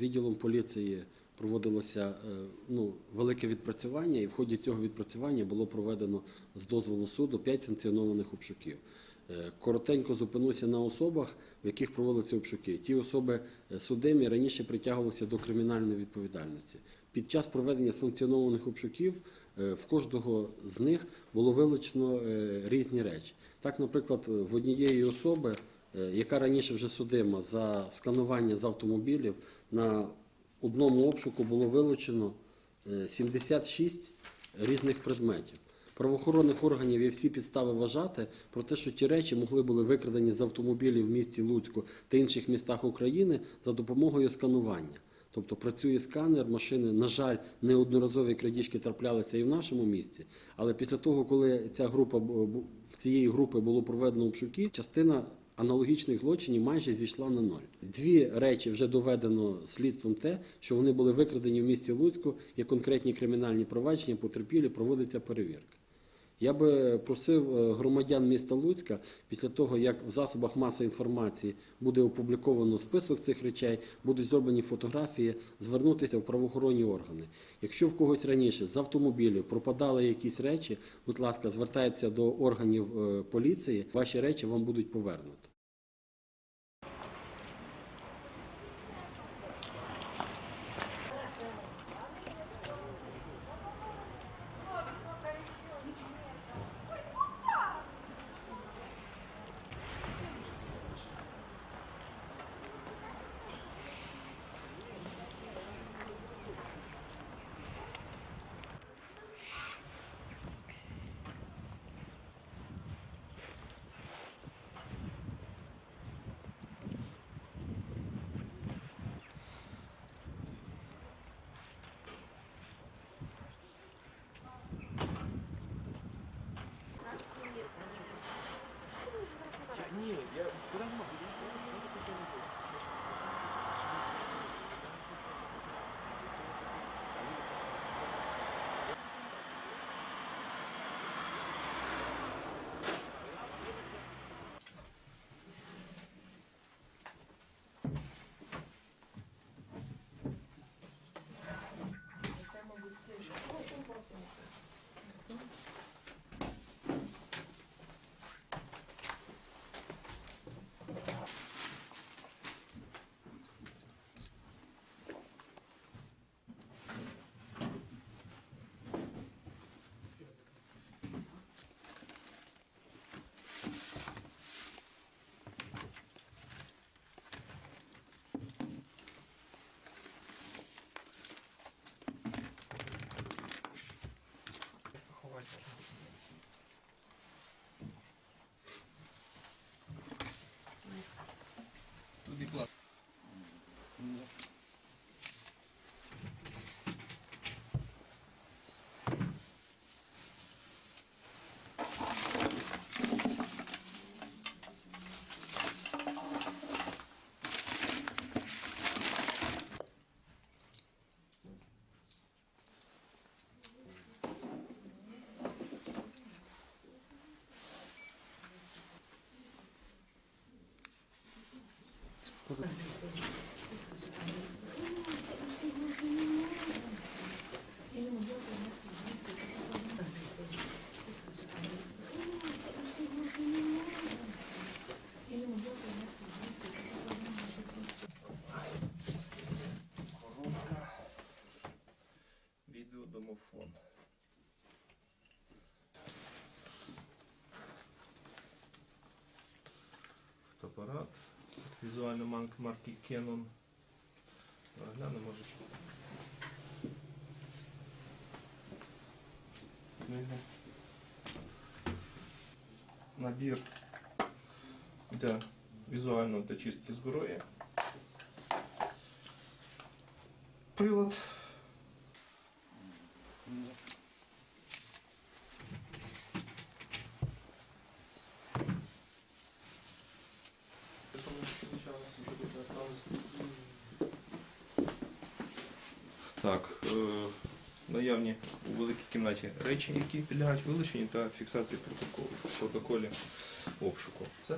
відділом поліції проводилося е, ну, велике відпрацювання, і в ході цього відпрацювання було проведено з дозволу суду 5 санкціонованих обшуків. Е, Коротенько зупинуся на особах, в яких проводилися обшуки. Ті особи е, судимі раніше притягувалися до кримінальної відповідальності. Під час проведення санкціонованих обшуків в кожного з них було вилучено різні речі. Так, наприклад, в однієї особи, яка раніше вже судима за сканування з автомобілів, на одному обшуку було вилучено е, 76 різних предметів. Правоохоронних органів є всі підстави вважати про те, що ті речі могли були викрадені з автомобілів в місті Луцьку та інших містах України за допомогою сканування. Тобто працює сканер, машини, на жаль, неодноразові крадіжки траплялися і в нашому місті. Але після того, коли ця група в цієї групи було проведено обшуки, частина аналогічних злочинів майже зійшла на ноль. Дві речі вже доведено слідством те, що вони були викрадені в місті Луцьку, є конкретні кримінальні провадження, потерпілі, проводиться перевірка. Я би просив е, громадян міста Луцька після того, як в засобах масової інформації буде опубліковано список цих речей, будуть зроблені фотографії, звернутися в правоохоронні органи. Якщо в когось раніше з автомобілів пропадали якісь речі, будь ласка, звертайтеся до органів е, поліції, ваші речі вам будуть повернуті. Домофон. Фотоапарат Візуальна ман- марки Canon. Гляне, може. Книга. Набір для візуальної та чистки зброї. Прилад. Наявні у великій кімнаті речі, які підлягають вилученню та фіксації протоколу в протоколі обшуку. Все?